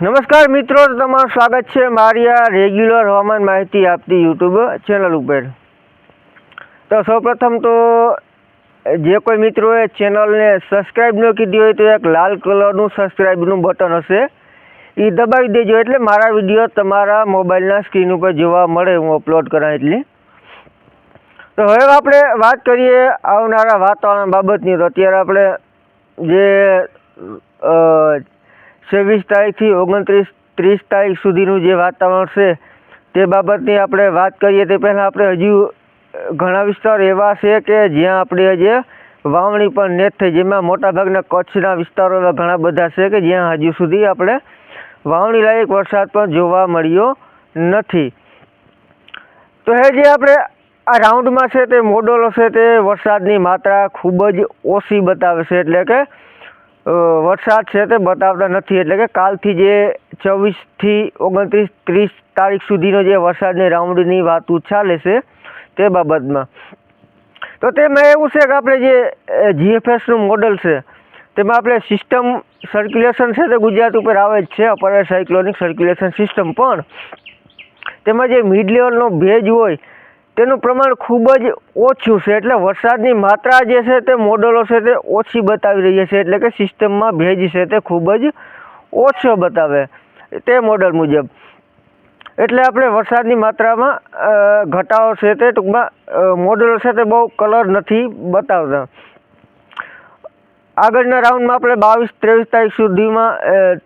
નમસ્કાર મિત્રો તમારું સ્વાગત છે મારી આ રેગ્યુલર હવામાન માહિતી આપતી યુટ્યુબ ચેનલ ઉપર. તો સૌપ્રથમ તો જે કોઈ મિત્રોએ ચેનલને સબસ્ક્રાઈબ ન કીધી હોય તો એક લાલ કલરનું સબસ્ક્રાઈબનું બટન હશે. એ દબાવી દેજો એટલે મારા વીડિયો તમારા મોબાઈલના સ્ક્રીન ઉપર જોવા મળે, હું અપલોડ કરા એટલે. તો હવે આપણે વાત કરીએ આવનારા વાતાવરણ બાબતની. તો અત્યારે આપણે જે છવ્વીસ તારીખથી ઓગણત્રીસ, ત્રીસ તારીખ સુધીનું જે વાતાવરણ છે, તે બાબતની આપણે વાત કરીએ તે પહેલાં આપણે હજુ ઘણા વિસ્તાર એવા છે કે જ્યાં આપણે હજી વાવણી પણ નેટ થઈ, જેમાં મોટાભાગના કચ્છના વિસ્તારો એવા ઘણા બધા છે કે જ્યાં હજુ સુધી આપણે વાવણી લાયક વરસાદ પણ જોવા મળ્યો નથી. તો એ જે આપણે આ રાઉન્ડમાં છે તે મોડલો છે તે વરસાદની માત્રા ખૂબ જ ઓછી બતાવે છે, એટલે કે વરસાદ છે તે બતાવતા નથી. એટલે કે કાલથી જે ચોવીસથી ઓગણત્રીસ ત્રીસ તારીખ સુધીનો જે વરસાદની રાઉન્ડની વાતું ચાલે છે તે બાબતમાં. તો તેમાં એવું છે કે આપણે જે જીએફએસનું મોડલ છે, તેમાં આપણે સિસ્ટમ સર્ક્યુલેશન છે તે ગુજરાત ઉપર આવે જ છે, અપર સાયક્લોનિક સર્ક્યુલેશન સિસ્ટમ પણ તેમાં જે મિડ લેવલનો ભેજ હોય તેનું પ્રમાણ ખૂબ જ ઓછું છે એટલે વરસાદની માત્રા જે છે તે મોડલો છે તે ઓછી બતાવી રહી છે એટલે કે સિસ્ટમમાં ભેજ છે તે ખૂબ જ ઓછો બતાવે તે મોડલ મુજબ. એટલે આપણે વરસાદની માત્રામાં ઘટાડો છે તે ટૂંકમાં મોડલો છે તે બહુ કલર નથી બતાવતા. આગળના રાઉન્ડમાં આપણે બાવીસ ત્રેવીસ તારીખ સુધીમાં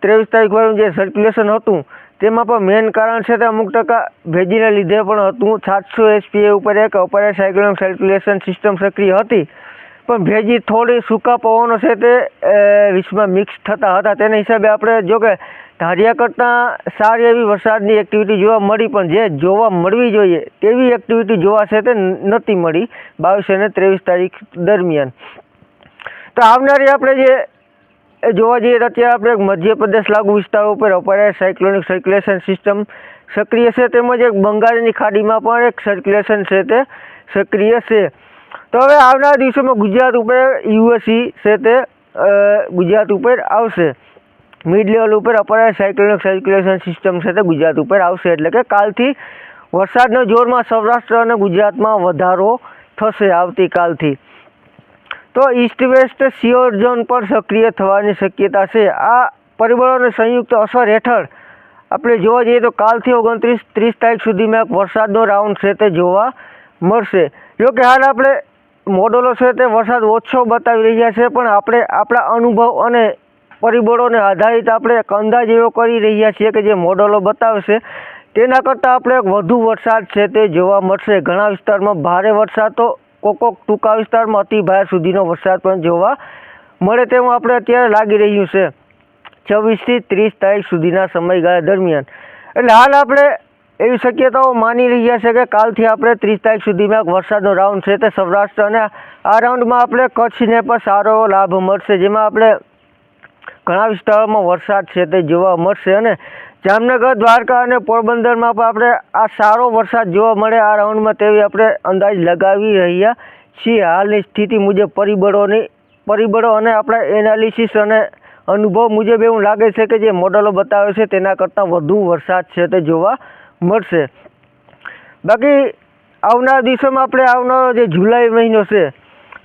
ત્રેવીસ તારીખ વાળું જે સર્ક્યુલેશન હતું તેમાં પણ મેઇન કારણ છે તે અમુક ટકા ભેજીને લીધે પણ હતું. સાતસો એસપીએ ઉપર એક અપર સાયક્લોનિક સર્ક્યુલેશન સિસ્ટમ સક્રિય હતી. પણ ભેજી થોડી સૂકા પવનો છે તે વિશ્વમાં મિક્સ થતા હતા. તેના હિસાબે આપણે જો કે ધાર્યા કરતાં સારી એવી વરસાદની એક્ટિવિટી જોવા મળી, પણ જે જોવા મળવી જોઈએ તેવી એક્ટિવિટી જોવા છે તે નથી મળી બાવીસ અને ત્રેવીસ તારીખ દરમિયાન. તો આવનારી આપણે જે એ જોવા જઈએ તો અત્યારે આપણે મધ્યપ્રદેશ લાગુ વિસ્તારો ઉપર અપારે સાયક્લોનિક સર્ક્યુલેશન સિસ્ટમ સક્રિય છે તેમજ એક બંગાળની ખાડીમાં પણ એક સર્ક્યુલેશન છે તે સક્રિય છે. તો હવે આવનારા દિવસોમાં ગુજરાત ઉપર યુએસી છે તે ગુજરાત ઉપર આવશે. મિડ લેવલ ઉપર અપારે સાયક્લોનિક સર્ક્યુલેશન સિસ્ટમ છે તે ગુજરાત ઉપર આવશે. એટલે કે કાલથી વરસાદના જોરમાં સૌરાષ્ટ્ર અને ગુજરાતમાં વધારો થશે આવતીકાલથી. તો ઈસ્ટ વેસ્ટ સિયોર ઝોન પર સક્રિય થવાની શક્યતા છે. આ પરિબળોની સંયુક્ત અસર હેઠળ આપણે જોવા જઈએ તો કાલથી ઓગણત્રીસ ત્રીસ તારીખ સુધીમાં એક વરસાદનો રાઉન્ડ છે તે જોવા મળશે. જો કે હાલ આપણે મોડલો છે તે વરસાદ ઓછો બતાવી રહ્યા છે, પણ આપણે આપણા અનુભવ અને પરિબળોને આધારિત આપણે એક અંદાજ એવો કરી રહ્યા છીએ કે જે મોડલો બતાવશે. તેના કરતાં આપણે વધુ વરસાદ છે તે જોવા મળશે. ઘણા વિસ્તારમાં ભારે વરસાદ તો કોક કોક ટૂંકા વિસ્તારમાં અતિ ભારે સુધીનો વરસાદ પણ જોવા મળે તેવું આપણે અત્યારે લાગી રહ્યું છે. છવ્વીસથી ત્રીસ તારીખ સુધીના સમયગાળા દરમિયાન. એટલે હાલ આપણે એવી શક્યતાઓ માની રહ્યા છે કે કાલથી આપણે ત્રીસ તારીખ સુધીમાં વરસાદનો રાઉન્ડ છે તે સૌરાષ્ટ્ર અને આ રાઉન્ડમાં આપણે કચ્છને પણ સારો લાભ મળશે. જેમાં આપણે ઘણા વિસ્તારોમાં વરસાદ છે તે જોવા મળશે અને જામનગર, દ્વારકા અને પોરબંદરમાં પણ આપણે આ સારો વરસાદ જોવા મળે. આ રાઉન્ડમાં તેવી આપણે અંદાજ લગાવી રહ્યા છીએ. હાલની સ્થિતિ મુજબ પરિબળોની, પરિબળો અને આપણા એનાલિસિસ અને અનુભવ મુજબ એવું લાગે છે કે જે મોડલો બતાવે છે તેના કરતાં વધુ વરસાદ છે તે જોવા મળશે. બાકી આવનારા દિવસોમાં આપણે આવનારો જે જુલાઈ મહિનો છે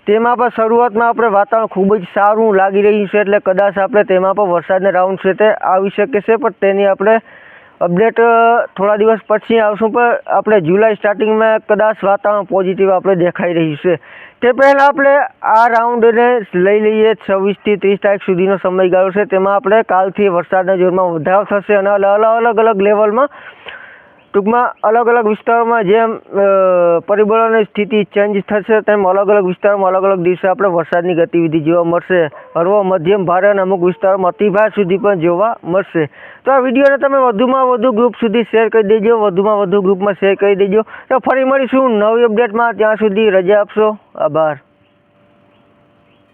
તેમાં પણ શરૂઆતમાં આપણે વાતાવરણ ખૂબ જ સારું લાગી રહ્યું છે એટલે કદાચ આપણે તેમાં પણ વરસાદના રાઉન્ડ છે તે આવી શકે છે, પણ તેની આપણે અપડેટ થોડા દિવસ પછી આવશું, પણ આપણે જુલાઈ સ્ટાર્ટિંગમાં કદાચ વાતાવરણ પોઝિટિવ આપણે દેખાઈ રહ્યું છે. તે પહેલાં આપણે આ રાઉન્ડને લઈ લઈએ છવ્વીસથી ત્રીસ તારીખ સુધીનો સમયગાળો છે, તેમાં આપણે કાલથી વરસાદના જોરમાં વધારો થશે અને અલગ અલગ અલગ લેવલમાં ટૂંકમાં અલગ અલગ વિસ્તારોમાં જેમ પરિબળોની સ્થિતિ ચેન્જ થશે, તેમ અલગ અલગ વિસ્તારોમાં અલગ અલગ દિવસે આપણે વરસાદની ગતિવિધિ જોવા મળશે. હળવો મધ્યમ, ભારે અને અમુક વિસ્તારોમાં અતિભાર સુધી પણ જોવા મળશે. તો આ વિડીયોને તમે વધુમાં વધુ ગ્રુપ સુધી શેર કરી દેજો, વધુમાં વધુ ગ્રુપમાં શેર કરી દેજો. તો ફરી મળીશું નવી અપડેટમાં ત્યાં સુધી રજા આપશો. આભાર.